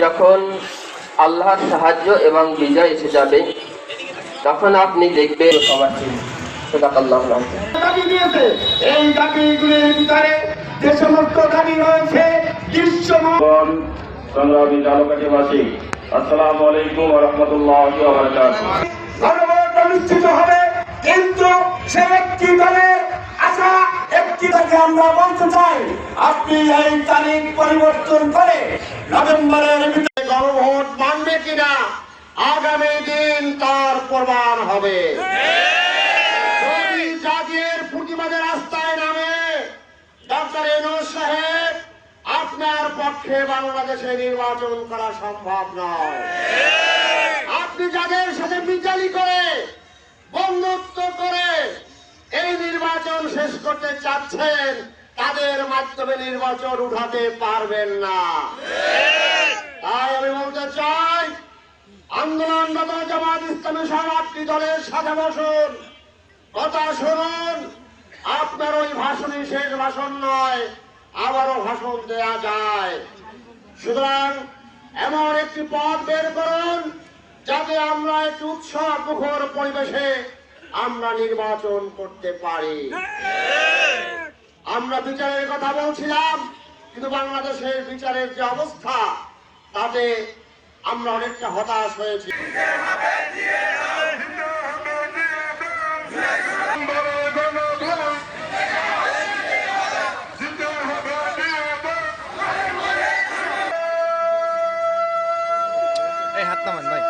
যখন আল্লাহর সাহায্য এবং বিজয় এসে যাবে তখন আপনি দেখবেন সবাসী তাকে আমরা বলতে চাই, আপনি এই তারিখ পরিবর্তন করে নভেম্বরের ভিতরে গণভোট মানবে কিনা, আগামী দিন তার প্রমাণ হবে। জাগের প্রতিবাদের রাস্তায় নামে ডক্টর এনোস সাহেব, আপনার পক্ষে বাংলাদেশে নির্বাচন করা সম্ভব নয় আপনি যাদের সাথে মিজালি করে বন্ধুত্ব করে এই নির্বাচন শেষ করতে চাচ্ছেন, তাদের মাধ্যমে নির্বাচন উঠাতে পারবেন না। তাই আমি বলতে চাই, আন্দোলনরত জামাত ইসলামী সহ আপনি দলের সাথে বসুন। কথা শুনুন। আপনার ওই ভাষণই শেষ ভাষণ নয়, আবারও ভাষণ দেয়া যায়। সুতরাং এমন একটি পথ বের করুন, যাতে আমরা একটি উৎসব মুখর পরিবেশে আমরা নির্বাচন করতে পারি। আমরা বিচারের কথা বলছিলাম, কিন্তু বাংলাদেশের বিচারের যে অবস্থা, তাতে আমরা অনেকটা হতাশ হয়েছি। ভাই।